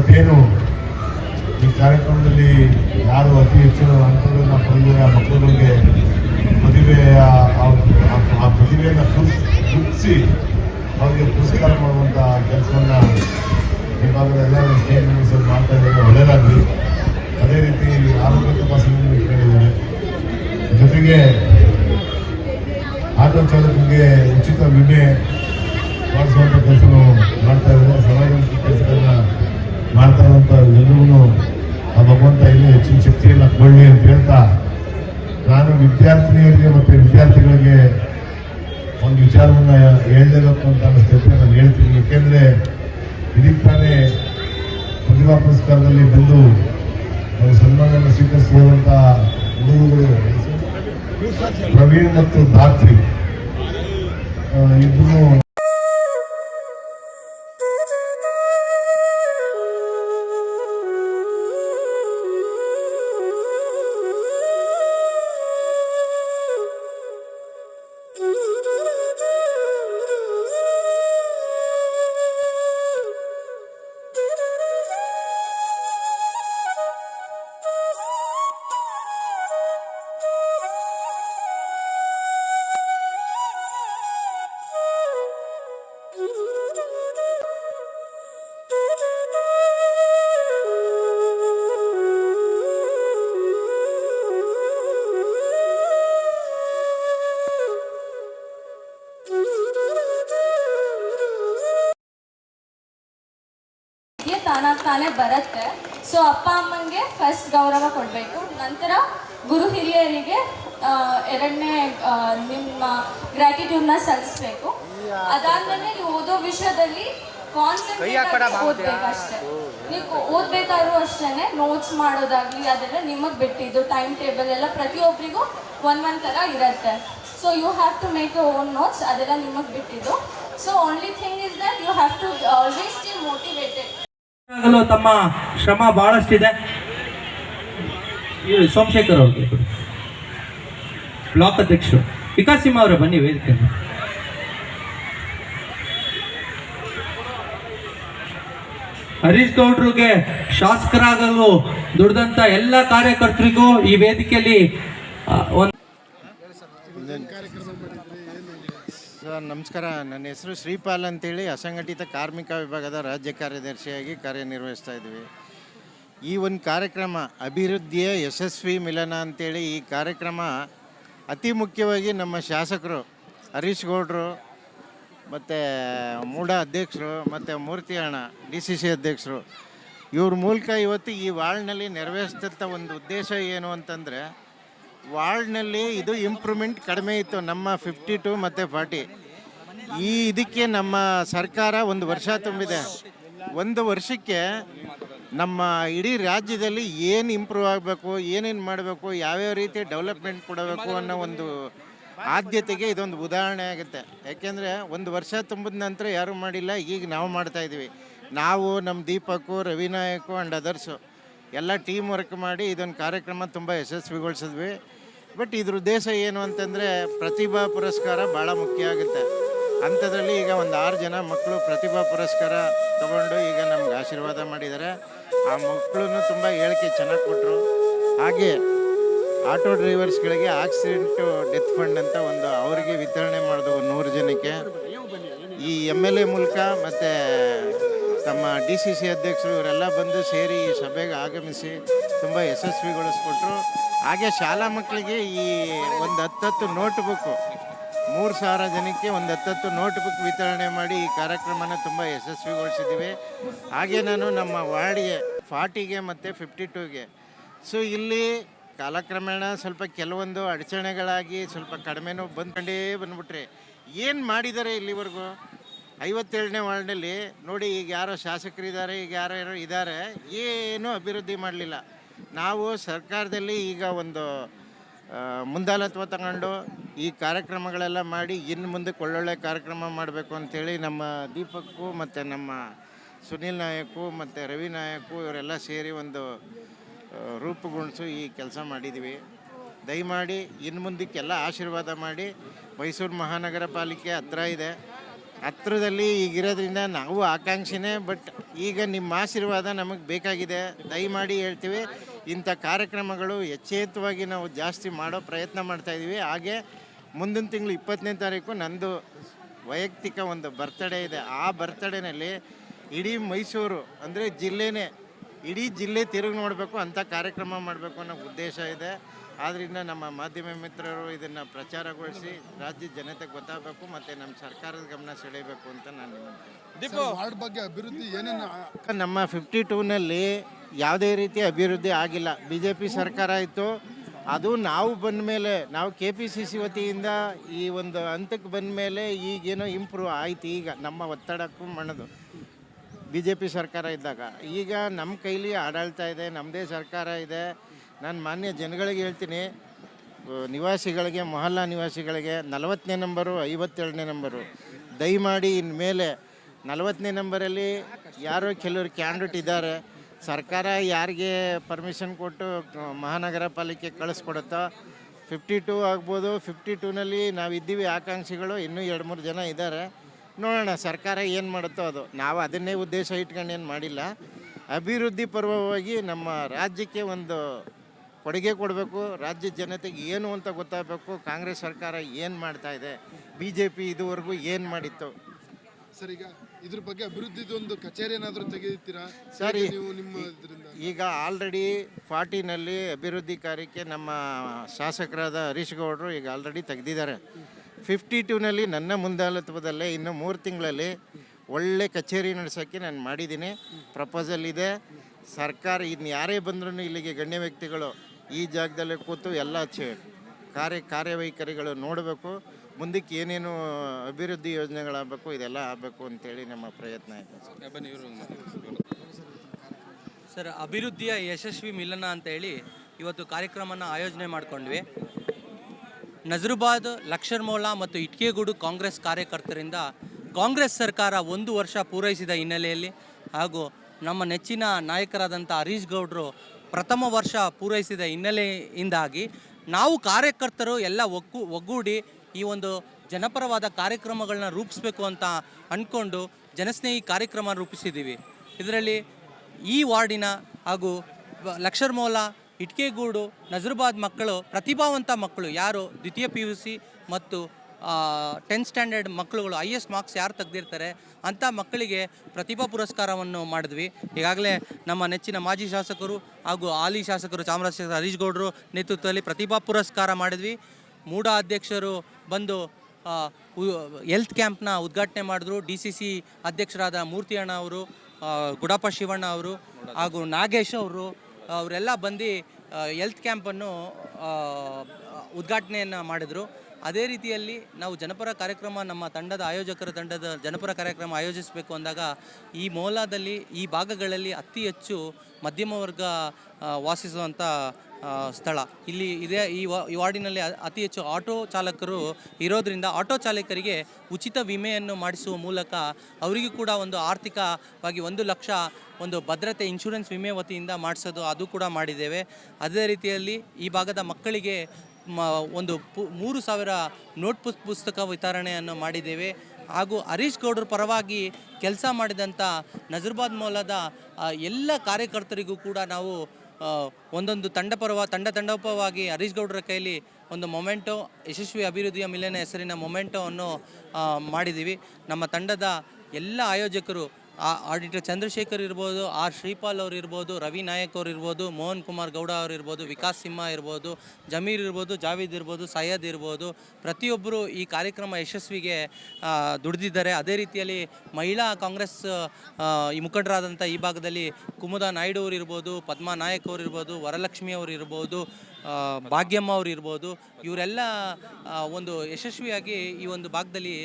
ಇವತ್ತೇನು ಈ ಕಾರ್ಯಕ್ರಮದಲ್ಲಿ ಯಾರು ಅತಿ ಹೆಚ್ಚಿನ ಅಂಕಗಳನ್ನು ಆ ಮಕ್ಕಳುಗಳಿಗೆ ಪ್ರತಿಭೆಯ ಆ- ಪ್ರತಿಭೆಯನ್ನು ಗುರುತಿಸಿ ಅವರಿಗೆ ಪುರಸ್ಕಾರ ಮಾಡುವಂಥ ಕೆಲಸವನ್ನು ಈ ಭಾಗದ ಎಲ್ಲ ಮಿನಿಸ್ಟರ್ ಮಾಡ್ತಾ ಇದ್ದಾರೆ. ಒಳ್ಳೆಯದಾಗಲಿ ಅದೇ ರೀತಿ ಆರೋಗ್ಯ ತಪಾಸಣೆಯನ್ನು ಇಟ್ಕೊಂಡಿದ್ದಾರೆ ಜೊತೆಗೆ ಆಟೋ ಚಾಲಕರಿಗೆ ಉಚಿತ ವಿಮೆ ಮಾಡಿಸುವಂಥ ಕೆಲಸ ಮಾಡ್ತಾ ಇದ್ದಾರೆ. ಸಮಾಜ ಕೆಲಸಗಳನ್ನ ಮಾಡ್ತಾ ಇರುವಂಥ ಆ ಭಗವಂತ ಇಲ್ಲಿ ಹೆಚ್ಚಿನ ಶಕ್ತಿಯನ್ನು ಕೊಡಲಿ ಅಂತ ಹೇಳ್ತಾ ನಾನು ವಿದ್ಯಾರ್ಥಿನಿಯರಿಗೆ ಮತ್ತು ವಿದ್ಯಾರ್ಥಿಗಳಿಗೆ ಒಂದು ವಿಚಾರವನ್ನು ಹೇಳಲೇಬೇಕು ಅಂತ ಅನ್ನಿಸ್ತೈತೆ ನಾನು ಹೇಳ್ತೀನಿ. ಏಕೆಂದರೆ ಇದಕ್ಕೆ ತಾನೇ ಪ್ರತಿಭಾ ಪುರಸ್ಕಾರದಲ್ಲಿ ಬಂದು ಅವರು ಸನ್ಮಾನವನ್ನು ಸ್ವೀಕರಿಸಿರುವಂಥ ಗುರುಗಳು ಪ್ರವೀಣ್ ಮತ್ತು ಧಾತ್ರಿ. ಇಬ್ಬರು ತಾನಾಗ್ ತಾನೇ ಬರುತ್ತೆ. ಸೊ ಅಪ್ಪ ಅಮ್ಮನಿಗೆ ಫಸ್ಟ್ ಗೌರವ ಕೊಡಬೇಕು. ನಂತರ ಗುರು ಹಿರಿಯರಿಗೆ ಎರಡನೇ ನಿಮ್ಮ ಗ್ರ್ಯಾಟಿಟ್ಯೂಡ್ನ ಸಲ್ಲಿಸ್ಬೇಕು. ಅದಾದ್ಮೇಲೆ ನೀವು ಓದೋ ವಿಷಯದಲ್ಲಿ ಕಾನ್ಸಂಟ್ರೇಟ್ ಓದ್ಬೇಕಷ್ಟೇ. ನೀವು ಓದ್ಬೇಕಾದ್ರೂ ಅಷ್ಟೇ ನೋಟ್ಸ್ ಮಾಡೋದಾಗ್ಲಿ ಅದೆಲ್ಲ ನಿಮಗೆ ಬಿಟ್ಟಿದ್ದು ಟೈಮ್ ಟೇಬಲ್ ಎಲ್ಲ ಪ್ರತಿಯೊಬ್ಬರಿಗೂ ಒಂದ್ ಒಂದ್ ತರ ಇರುತ್ತೆ. So you have to make you own notes ಅದೆಲ್ಲ ನಿಮಗೆ ಬಿಟ್ಟಿದ್ದು. So only thing is that you have to always still motivated ಆಗಲು ತಮ್ಮ ಶ್ರಮ ಬಹಳಷ್ಟಿದೆ. ಸೋಮಶೇಖರ್ ಅವ್ರಿಗೆ ಬ್ಲಾಕ್ ಅಧ್ಯಕ್ಷರು. ವಿಕಾಸ್ ಸಿಂಹ ಅವರೇ ಬನ್ನಿ ವೇದಿಕೆ ಹರೀಶ್ ಗೌಡ್ರಿಗೆ ಶಾಸಕರಾಗಲು ದುಡಿದಂತ ಎಲ್ಲ ಕಾರ್ಯಕರ್ತರಿಗೂ ಈ ವೇದಿಕೆಯಲ್ಲಿ ಸರ್, ನಮಸ್ಕಾರ. ನನ್ನ ಹೆಸರು ಶ್ರೀಪಾಲ್ ಅಂತೇಳಿ ಅಸಂಘಟಿತ ಕಾರ್ಮಿಕ ವಿಭಾಗದ ರಾಜ್ಯ ಕಾರ್ಯದರ್ಶಿಯಾಗಿ ಕಾರ್ಯನಿರ್ವಹಿಸ್ತಾ ಇದ್ವಿ ಈ ಒಂದು ಕಾರ್ಯಕ್ರಮ ಅಭಿವೃದ್ಧಿಯ ಯಶಸ್ವಿ ಮಿಲನ ಅಂತೇಳಿ ಈ ಕಾರ್ಯಕ್ರಮ ಅತಿ ಮುಖ್ಯವಾಗಿ ನಮ್ಮ ಶಾಸಕರು ಹರೀಶ್ ಗೌಡ್ರು ಮತ್ತು ಮೂಡ ಅಧ್ಯಕ್ಷರು, ಮತ್ತು ಮೂರ್ತಿ ಅಣ್ಣ ಡಿ ಸಿ ಸಿ ಅಧ್ಯಕ್ಷರು, ಇವ್ರ ಮೂಲಕ ಇವತ್ತು ಈ ವಾರ್ಡ್ನಲ್ಲಿ ನೆರವೇರಿಸ್ತಿರ್ತ ಒಂದು ಉದ್ದೇಶ ಏನು ಅಂತಂದರೆ, ವಾರ್ಡ್ನಲ್ಲಿ ಇದು ಇಂಪ್ರೂವ್ಮೆಂಟ್ ಕಡಿಮೆ ಇತ್ತು ನಮ್ಮ ಫಿಫ್ಟಿ ಟು ಮತ್ತು ಫಾರ್ಟಿ ಈ ಇದಕ್ಕೆ ನಮ್ಮ ಸರ್ಕಾರ ಒಂದು ವರ್ಷ ತುಂಬಿದೆ. ಒಂದು ವರ್ಷಕ್ಕೆ ನಮ್ಮ ಇಡೀ ರಾಜ್ಯದಲ್ಲಿ ಏನು ಇಂಪ್ರೂವ್ ಆಗಬೇಕು, ಏನೇನು ಮಾಡಬೇಕು, ಯಾವ್ಯಾವ ರೀತಿ ಡೆವಲಪ್ಮೆಂಟ್ ಕೊಡಬೇಕು ಅನ್ನೋ ಒಂದು ಆದ್ಯತೆಗೆ ಇದೊಂದು ಉದಾಹರಣೆ ಆಗುತ್ತೆ. ಯಾಕೆಂದರೆ ಒಂದು ವರ್ಷ ತುಂಬಿದ ನಂತರ ಯಾರೂ ಮಾಡಿಲ್ಲ, ಈಗ ನಾವು ಮಾಡ್ತಾ ಇದ್ದೀವಿ ನಾವು ನಮ್ಮ ದೀಪಕ್ಕು ರವಿನಾಯಕು ಆ್ಯಂಡ್ ಅದರ್ಸು ಎಲ್ಲ ಟೀಮ್ ವರ್ಕ್ ಮಾಡಿ ಇದೊಂದು ಕಾರ್ಯಕ್ರಮ ತುಂಬ ಯಶಸ್ವಿಗೊಳಿಸಿದ್ವಿ. ಬಟ್ ಇದ್ರ ಉದ್ದೇಶ ಏನು ಅಂತಂದರೆ ಪ್ರತಿಭಾ ಪುರಸ್ಕಾರ ಭಾಳ ಮುಖ್ಯ ಆಗುತ್ತೆ. ಅಂಥದ್ರಲ್ಲಿ ಈಗ ಒಂದು ಆರು ಜನ ಮಕ್ಕಳು ಪ್ರತಿಭಾ ಪುರಸ್ಕಾರ ತಗೊಂಡು ಈಗ ನಮ್ಗೆ ಆಶೀರ್ವಾದ ಮಾಡಿದ್ದಾರೆ. ಆ ಮಕ್ಕಳು ತುಂಬ ಹೇಳಿಕೆ ಚೆನ್ನಾಗಿ ಕೊಟ್ಟರು ಹಾಗೆ ಆಟೋ ಡ್ರೈವರ್ಸ್ಗಳಿಗೆ ಆಕ್ಸಿಡೆಂಟು, ಡೆತ್ ಫಂಡ್ ಅಂತ ಒಂದು ಅವರಿಗೆ ವಿತರಣೆ ಮಾಡಿದವು ನೂರು ಜನಕ್ಕೆ. ಈ ಎಂ ಎಲ್ ಎ ಮೂಲಕ ಮತ್ತು ತಮ್ಮ ಡಿ ಸಿ ಸಿ ಅಧ್ಯಕ್ಷರು ಇವರೆಲ್ಲ ಬಂದು ಸೇರಿ ಈ ಸಭೆಗೆ ಆಗಮಿಸಿ ತುಂಬ ಯಶಸ್ವಿಗೊಳಿಸ್ಕೊಟ್ರು. ಹಾಗೆ ಶಾಲಾ ಮಕ್ಕಳಿಗೆ ಈ ಒಂದು ಹತ್ತತ್ತು ನೋಟ್ ಬುಕ್ಕು ಮೂರು ಸಾವಿರ ಜನಕ್ಕೆ ಒಂದು ಹತ್ತತ್ತು ನೋಟ್ ಬುಕ್ ವಿತರಣೆ ಮಾಡಿ ಈ ಕಾರ್ಯಕ್ರಮನ ತುಂಬ ಯಶಸ್ವಿಗೊಳಿಸಿದ್ದೀವಿ. ಹಾಗೆ ನಾನು ನಮ್ಮ ವಾರ್ಡ್ಗೆ, ಫಾರ್ಟಿಗೆ ಮತ್ತು ಫಿಫ್ಟಿ ಟೂಗೆ. ಸೊ ಇಲ್ಲಿ ಕಾಲಕ್ರಮೇಣ ಸ್ವಲ್ಪ ಕೆಲವೊಂದು ಅಡಚಣೆಗಳಾಗಿ ಸ್ವಲ್ಪ ಕಡಿಮೆನೂ ಬಂದ್ಕೊಂಡೇ ಬಂದ್ಬಿಟ್ರೆ ಏನು ಮಾಡಿದ್ದಾರೆ ಇಲ್ಲಿವರೆಗೂ? ಐವತ್ತೇಳನೇ ವಾರ್ಡ್ನಲ್ಲಿ ನೋಡಿ ಈಗ ಯಾರೋ ಶಾಸಕರಿದ್ದಾರೆ, ಈಗ ಯಾರೋ ಯಾರೋ ಇದ್ದಾರೆ, ಏನೂ ಅಭಿವೃದ್ಧಿ ಮಾಡಲಿಲ್ಲ. ನಾವು ಸರ್ಕಾರದಲ್ಲಿ ಈಗ ಒಂದು ಮುಂದಾಲತ್ವ ತಗೊಂಡು ಈ ಕಾರ್ಯಕ್ರಮಗಳೆಲ್ಲ ಮಾಡಿ ಇನ್ನು ಮುಂದಕ್ಕೆ ಒಳ್ಳೊಳ್ಳೆ ಕಾರ್ಯಕ್ರಮ ಮಾಡಬೇಕು ಅಂಥೇಳಿ ನಮ್ಮ ದೀಪಕ್ಕು ಮತ್ತು ನಮ್ಮ ಸುನಿಲ್ ನಾಯಕು ಮತ್ತು ರವಿ ನಾಯಕು ಇವರೆಲ್ಲ ಸೇರಿ ಒಂದು ರೂಪುಗೊಳಿಸು ಈ ಕೆಲಸ ಮಾಡಿದ್ದೀವಿ. ದಯಮಾಡಿ ಇನ್ನು ಮುಂದಕ್ಕೆಲ್ಲ ಆಶೀರ್ವಾದ ಮಾಡಿ. ಮೈಸೂರು ಮಹಾನಗರ ಪಾಲಿಕೆ ಹತ್ರ ಇದೆ. ಹತ್ರದಲ್ಲಿ ಈಗಿರೋದ್ರಿಂದ ನಾವು ಆಕಾಂಕ್ಷಿನೇ, ಬಟ್ ಈಗ ನಿಮ್ಮ ಆಶೀರ್ವಾದ ನಮಗೆ ಬೇಕಾಗಿದೆ. ದಯಮಾಡಿ ಹೇಳ್ತೀವಿ, ಇಂಥ ಕಾರ್ಯಕ್ರಮಗಳು ಎಚ್ಚೇತವಾಗಿ ನಾವು ಜಾಸ್ತಿ ಮಾಡೋ ಪ್ರಯತ್ನ ಮಾಡ್ತಾ ಇದ್ದೀವಿ. ಹಾಗೆ ಮುಂದಿನ ತಿಂಗಳು ಇಪ್ಪತ್ತನೇ ತಾರೀಕು ನಂದು ವೈಯಕ್ತಿಕ ಒಂದು ಬರ್ತಡೇ ಇದೆ. ಆ ಬರ್ತಡೇನಲ್ಲಿ ಇಡೀ ಮೈಸೂರು, ಅಂದರೆ ಜಿಲ್ಲೆನೇ ಇಡೀ ಜಿಲ್ಲೆ ತಿರುಗಿ ನೋಡಬೇಕು ಅಂಥ ಕಾರ್ಯಕ್ರಮ ಮಾಡಬೇಕು ಅನ್ನೋ ಉದ್ದೇಶ ಇದೆ. ಆದ್ದರಿಂದ ನಮ್ಮ ಮಾಧ್ಯಮ ಮಿತ್ರರು ಇದನ್ನು ಪ್ರಚಾರಗೊಳಿಸಿ ರಾಜ್ಯದ ಜನತೆಗೆ ಗೊತ್ತಾಗಬೇಕು ಮತ್ತು ನಮ್ಮ ಸರ್ಕಾರದ ಗಮನ ಸೆಳೆಯಬೇಕು ಅಂತ ನಾನು ಸರ್, ವಾರ್ಡ್ ಬಗ್ಗೆ ಅಭಿವೃದ್ಧಿ ಏನೇನು ನಮ್ಮ ಫಿಫ್ಟಿ ಟೂನಲ್ಲಿ ಯಾವುದೇ ರೀತಿ ಅಭಿವೃದ್ಧಿ ಆಗಿಲ್ಲ. ಬಿ ಜೆ ಪಿ ಸರ್ಕಾರ ಇತ್ತು. ಅದು ನಾವು ಬಂದ ಮೇಲೆ ನಾವು ಕೆ ಪಿ ಸಿ ಸಿ ವತಿಯಿಂದ ಈ ಒಂದು ಹಂತಕ್ಕೆ ಬಂದ ಮೇಲೆ ಈಗೇನೋ ಇಂಪ್ರೂವ್ ಆಯ್ತು ಈಗ ನಮ್ಮ ಒತ್ತಡಕ್ಕೂ ಮಣದು. ಬಿ ಜೆ ಪಿ ಸರ್ಕಾರ ಇದ್ದಾಗ, ಈಗ ನಮ್ಮ ಕೈಲಿ ಆಡಳಿತ ಇದೆ ನಮ್ಮದೇ ಸರ್ಕಾರ ಇದೆ. ನಾನು ಮಾನ್ಯ ಜನಗಳಿಗೆ ಹೇಳ್ತೀನಿ ನಿವಾಸಿಗಳಿಗೆ, ಮೊಹಲ್ಲಾ ನಿವಾಸಿಗಳಿಗೆ ನಲವತ್ತನೇ ನಂಬರು, ಐವತ್ತೇಳನೇ ನಂಬರು. ದಯಮಾಡಿ ಇನ್ಮೇಲೆ ನಲವತ್ತನೇ ನಂಬರಲ್ಲಿ ಯಾರೋ ಕೆಲವರು ಕ್ಯಾಂಡಿಡೇಟ್ ಇದ್ದಾರೆ, ಸರ್ಕಾರ ಯಾರಿಗೆ ಪರ್ಮಿಷನ್ ಕೊಟ್ಟು ಮಹಾನಗರ ಪಾಲಿಕೆ ಕಳಿಸ್ಕೊಡುತ್ತೋ ಫಿಫ್ಟಿ ಟೂ ಆಗ್ಬೋದು. ಫಿಫ್ಟಿ ಟೂನಲ್ಲಿ ನಾವಿದ್ದೀವಿ, ಆಕಾಂಕ್ಷಿಗಳು ಇನ್ನೂ ಎರಡು ಮೂರು ಜನ ಇದ್ದಾರೆ. ನೋಡೋಣ ಸರ್ಕಾರ ಏನು ಮಾಡುತ್ತೋ ಅದು. ನಾವು ಅದನ್ನೇ ಉದ್ದೇಶ ಇಟ್ಕೊಂಡು ಏನು ಮಾಡಿಲ್ಲ. ಅಭಿವೃದ್ಧಿ ಪರ್ವವಾಗಿ ನಮ್ಮ ರಾಜ್ಯಕ್ಕೆ ಒಂದು ಕೊಡುಗೆ ಕೊಡಬೇಕು ರಾಜ್ಯ ಜನತೆಗೆ ಏನು ಅಂತ ಗೊತ್ತಾಗಬೇಕು ಕಾಂಗ್ರೆಸ್ ಸರ್ಕಾರ ಏನು ಮಾಡ್ತಾ ಇದೆ ಬಿ ಜೆ ಪಿ ಇದುವರೆಗೂ ಏನು ಮಾಡಿತ್ತು. ಸರ್ ಈಗ ಇದ್ರ ಬಗ್ಗೆ ಅಭಿವೃದ್ಧಿದೊಂದು ಕಚೇರಿ ಏನಾದರೂ ತೆಗೆದಿರ್ತೀರಾ ಸರಿ. ನೀವು ನಿಮ್ಮ ಇದರಿಂದ? ಈಗ ಆಲ್ರೆಡಿ ಫಾರ್ಟಿನಲ್ಲಿ ಅಭಿವೃದ್ಧಿ ಕಾರ್ಯಕ್ಕೆ ನಮ್ಮ ಶಾಸಕರಾದ ಹರೀಶ್ ಗೌಡರು ಈಗ ಆಲ್ರೆಡಿ ತೆಗೆದಿದ್ದಾರೆ. ಫಿಫ್ಟಿ ಟೂನಲ್ಲಿ ನನ್ನ ಮುಂದಾಳತ್ವದಲ್ಲೇ ಇನ್ನು ಮೂರು ತಿಂಗಳಲ್ಲಿ ಒಳ್ಳೆ ಕಚೇರಿ ನಡೆಸೋಕ್ಕೆ ನಾನು ಮಾಡಿದ್ದೀನಿ. ಪ್ರಪೋಸಲ್ ಇದೆ. ಸರ್ಕಾರ ಇನ್ನು ಯಾರೇ ಬಂದ್ರೂ ಇಲ್ಲಿಗೆ ಗಣ್ಯ ವ್ಯಕ್ತಿಗಳು ಈ ಜಾಗದಲ್ಲೇ ಕೂತು ಎಲ್ಲ ಚೆ ಕಾರ್ಯ ಕಾರ್ಯವೈಖರಿಗಳು ನೋಡಬೇಕು. ಮುಂದಕ್ಕೆ ಏನೇನು ಅಭಿವೃದ್ಧಿ ಯೋಜನೆಗಳಾಗಬೇಕು ಇದೆಲ್ಲ ಆಗಬೇಕು ಅಂತೇಳಿ ನಮ್ಮ ಪ್ರಯತ್ನ ಆಯಿತು ಸರ್ ಅಭಿವೃದ್ಧಿಯ ಯಶಸ್ವಿ ಮಿಲನ ಅಂತ ಹೇಳಿ ಇವತ್ತು ಕಾರ್ಯಕ್ರಮನ ಆಯೋಜನೆ ಮಾಡ್ಕೊಂಡ್ವಿ. ನಜರುಬಾದ್ ಲಕ್ಷರ್ಮೌಲಾ ಮತ್ತು ಇಟ್ಕೆಗೂಡು ಕಾಂಗ್ರೆಸ್ ಕಾರ್ಯಕರ್ತರಿಂದ ಕಾಂಗ್ರೆಸ್ ಸರ್ಕಾರ ಒಂದು ವರ್ಷ ಪೂರೈಸಿದ ಹಿನ್ನೆಲೆಯಲ್ಲಿ ಹಾಗೂ ನಮ್ಮ ನೆಚ್ಚಿನ ನಾಯಕರಾದಂಥ ಹರೀಶ್ ಗೌಡರು ಪ್ರಥಮ ವರ್ಷ ಪೂರೈಸಿದ ಹಿನ್ನೆಲೆಯಿಂದಾಗಿ ನಾವು ಕಾರ್ಯಕರ್ತರು ಎಲ್ಲ ಒಗ್ಗು ಒಗ್ಗೂಡಿ ಈ ಒಂದು ಜನಪರವಾದ ಕಾರ್ಯಕ್ರಮಗಳನ್ನ ರೂಪಿಸಬೇಕು ಅಂತ ಅಂದ್ಕೊಂಡು ಜನಸ್ನೇಹಿ ಕಾರ್ಯಕ್ರಮ ರೂಪಿಸಿದ್ದೀವಿ. ಇದರಲ್ಲಿ ಈ ವಾರ್ಡಿನ ಹಾಗೂ ಬ- ಲಕ್ಷರ್ ಮೌಲಾ ಇಟ್ಕೆಗೂಡು ನಜರುಬಾದ್ ಮಕ್ಕಳು, ಪ್ರತಿಭಾವಂತ ಮಕ್ಕಳು ಯಾರು? ದ್ವಿತೀಯ ಪಿ ಯು ಸಿ ಮತ್ತು ಟೆಂತ್ ಸ್ಟ್ಯಾಂಡರ್ಡ್ ಮಕ್ಕಳುಗಳು ಹೈಯೆಸ್ಟ್ ಮಾರ್ಕ್ಸ್ ಯಾರು ತೆಗೆದಿರ್ತಾರೆ? ಅಂಥ ಮಕ್ಕಳಿಗೆ ಪ್ರತಿಭಾ ಪುರಸ್ಕಾರವನ್ನು ಮಾಡಿದ್ವಿ. ಈಗಾಗಲೇ ನಮ್ಮ ನೆಚ್ಚಿನ ಮಾಜಿ ಶಾಸಕರು ಹಾಗೂ ಹಾಲಿ ಶಾಸಕರು ಚಾಮರಾಜ ಹರೀಶ್ ಗೌಡರು ನೇತೃತ್ವದಲ್ಲಿ ಪ್ರತಿಭಾ ಪುರಸ್ಕಾರ ಮಾಡಿದ್ವಿ. ಮೂಡ ಅಧ್ಯಕ್ಷರು ಬಂದು ಹೆಲ್ತ್ ಕ್ಯಾಂಪ್ನ ಉದ್ಘಾಟನೆ ಮಾಡಿದ್ರು. ಡಿ ಸಿ ಸಿ ಅಧ್ಯಕ್ಷರಾದ ಮೂರ್ತಿಯಣ್ಣ ಅವರು ಗುಡಪ್ಪ ಶಿವಣ್ಣ ಅವರು ಹಾಗೂ ನಾಗೇಶ್ ಅವರು ಅವರೆಲ್ಲ ಬಂದು ಹೆಲ್ತ್ ಕ್ಯಾಂಪನ್ನು ಉದ್ಘಾಟನೆಯನ್ನು ಮಾಡಿದರು. ಅದೇ ರೀತಿಯಲ್ಲಿ ನಾವು ಜನಪರ ಕಾರ್ಯಕ್ರಮ, ನಮ್ಮ ತಂಡದ ಆಯೋಜಕರ ತಂಡದ ಜನಪರ ಕಾರ್ಯಕ್ರಮ ಆಯೋಜಿಸಬೇಕು ಅಂದಾಗ, ಈ ಮೋಲಾದಲ್ಲಿ ಈ ಭಾಗಗಳಲ್ಲಿ ಅತಿ ಹೆಚ್ಚು ಮಧ್ಯಮ ವರ್ಗ ವಾಸಿಸುವಂಥ ಸ್ಥಳ. ಇಲ್ಲಿ ಇದೇ ಈ ವಾರ್ಡಿನಲ್ಲಿ ಅತಿ ಹೆಚ್ಚು ಆಟೋ ಚಾಲಕರು ಇರೋದರಿಂದ ಆಟೋ ಚಾಲಕರಿಗೆ ಉಚಿತ ವಿಮೆಯನ್ನು ಮಾಡಿಸುವ ಮೂಲಕ ಅವರಿಗೂ ಕೂಡ ಒಂದು ಆರ್ಥಿಕವಾಗಿ ಒಂದು ಲಕ್ಷ ಒಂದು ಭದ್ರತೆ ಇನ್ಶೂರೆನ್ಸ್ ವಿಮೆ ವತಿಯಿಂದ ಮಾಡಿಸೋದು ಅದು ಕೂಡ ಮಾಡಿದ್ದೇವೆ. ಅದೇ ರೀತಿಯಲ್ಲಿ ಈ ಭಾಗದ ಮಕ್ಕಳಿಗೆ ಮ, ಒಂದು ಪು, ಮೂರು ಸಾವಿರ ನೋಟ್ ಪುಸ್, ಪುಸ್ತಕ ವಿತರಣೆಯನ್ನು ಮಾಡಿದ್ದೇವೆ. ಹಾಗೂ ಹರೀಶ್ ಗೌಡ್ರ ಪರವಾಗಿ ಕೆಲಸ ಮಾಡಿದಂಥ ನಜರ್ಬಾದ್ ಮೂಲದ ಎಲ್ಲ ಕಾರ್ಯಕರ್ತರಿಗೂ ಕೂಡ ನಾವು ಒಂದೊಂದು ತಂಡ ಪರವ ತಂಡ ತಂಡೋಪವಾಗಿ ಹರೀಶ್ ಗೌಡರ ಕೈಯಲ್ಲಿ ಒಂದು ಮೊಮೆಂಟೋ, ಯಶಸ್ವಿ ಅಭಿವೃದ್ಧಿಯ ಮಿಲನ ಹೆಸರಿನ ಮೊಮೆಂಟೋವನ್ನು ಮಾಡಿದ್ದೀವಿ ನಮ್ಮ ತಂಡದ ಎಲ್ಲ ಆಯೋಜಕರು ಆ ಆಡಿಟರ್ ಚಂದ್ರಶೇಖರ್ ಇರ್ಬೋದು ಆರ್ ಶ್ರೀಪಾಲ್ ಅವರು ಇರ್ಬೋದು, ರವಿ ನಾಯಕ್ ಅವರು ಇರ್ಬೋದು, ಮೋಹನ್ ಕುಮಾರ್ ಗೌಡ ಅವರು ಇರ್ಬೋದು, ವಿಕಾಸ್ ಸಿಂಹ ಇರ್ಬೋದು, ಜಮೀರ್ ಇರ್ಬೋದು, ಜಾವೀದ್ ಇರ್ಬೋದು, ಸೈಯದ್ ಇರ್ಬೋದು ಪ್ರತಿಯೊಬ್ಬರು ಈ ಕಾರ್ಯಕ್ರಮ ಯಶಸ್ವಿಗೆ ದುಡಿದಿದ್ದಾರೆ. ಅದೇ ರೀತಿಯಲ್ಲಿ ಮಹಿಳಾ ಕಾಂಗ್ರೆಸ್ ಈ ಮುಖಂಡರಾದಂಥ ಈ ಭಾಗದಲ್ಲಿ ಕುಮುದ ನಾಯ್ಡು ಅವರು ಇರ್ಬೋದು, ಪದ್ಮಾ ನಾಯಕ್ ಅವರು ಇರ್ಬೋದು, ವರಲಕ್ಷ್ಮಿ ಅವರು ಇರ್ಬೋದು ಭಾಗ್ಯಮ್ಮ ಅವರು ಇರ್ಬೋದು. ಇವರೆಲ್ಲ ಒಂದು ಯಶಸ್ವಿಯಾಗಿ ಈ ಒಂದು ಭಾಗದಲ್ಲಿ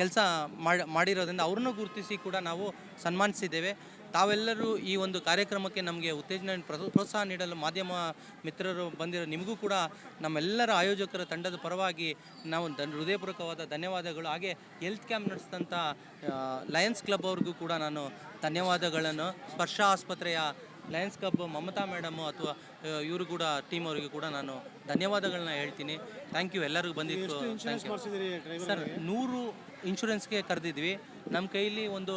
ಕೆಲಸ ಮಾಡಿ ಮಾಡಿರೋದ್ರಿಂದ ಅವ್ರನ್ನೂ ಗುರುತಿಸಿ ಕೂಡ ನಾವು ಸನ್ಮಾನಿಸಿದ್ದೇವೆ. ತಾವೆಲ್ಲರೂ ಈ ಒಂದು ಕಾರ್ಯಕ್ರಮಕ್ಕೆ ನಮಗೆ ಉತ್ತೇಜನ ಪ್ರೋ- ಪ್ರೋತ್ಸಾಹ ನೀಡಲು ಮಾಧ್ಯಮ ಮಿತ್ರರು ಬಂದಿರೋ ನಿಮಗೂ ಕೂಡ ನಮ್ಮೆಲ್ಲರ ಆಯೋಜಕರ ತಂಡದ ಪರವಾಗಿ ನಾವು ಹೃದಯಪೂರ್ವಕವಾದ ಧನ್ಯವಾದಗಳು. ಹಾಗೆ ಹೆಲ್ತ್ ಕ್ಯಾಂಪ್ ನಡೆಸಿದಂಥ ಲಯನ್ಸ್ ಕ್ಲಬ್ ಅವ್ರಿಗೂ ಕೂಡ ನಾನು ಧನ್ಯವಾದಗಳನ್ನು. ಸ್ಪರ್ಶ ಆಸ್ಪತ್ರೆಯ ಲಯನ್ಸ್ ಕ್ಲಬ್ ಮಮತಾ ಮೇಡಮು ಅಥವಾ ಇವರು ಕೂಡ ಟೀಮ್ ಅವರಿಗೆ ಕೂಡ ನಾನು ಧನ್ಯವಾದಗಳನ್ನ ಹೇಳ್ತೀನಿ. ಥ್ಯಾಂಕ್ ಯು ಎಲ್ಲರಿಗೂ ಬಂದಿತ್ತು. ಸರ್ ನೂರು ಇನ್ಶೂರೆನ್ಸ್ಗೆ ಕರೆದಿದ್ವಿ. ನಮ್ಮ ಕೈಲಿ ಒಂದು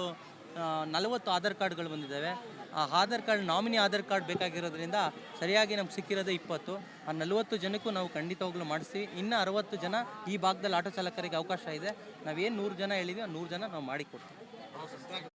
ನಲವತ್ತು ಆಧಾರ್ ಕಾರ್ಡ್ಗಳು ಬಂದಿದ್ದಾವೆ. ಆ Aadhaar card nominee Aadhaar card ಬೇಕಾಗಿರೋದ್ರಿಂದ ಸರಿಯಾಗಿ ನಮ್ಗೆ ಸಿಕ್ಕಿರೋದೇ ಇಪ್ಪತ್ತು. ಆ ನಲವತ್ತು ಜನಕ್ಕೂ ನಾವು ಖಂಡಿತವಾಗ್ಲೂ ಮಾಡಿಸಿ. ಇನ್ನು ಅರವತ್ತು ಜನ ಈ ಭಾಗದಲ್ಲಿ ಆಟೋ ಚಾಲಕರಿಗೆ ಅವಕಾಶ ಇದೆ. ನಾವೇನು ನೂರು ಜನ ಹೇಳಿದ್ವಿ ಆ ನೂರು ಜನ ನಾವು ಮಾಡಿಕೊಡ್ತೀವಿ.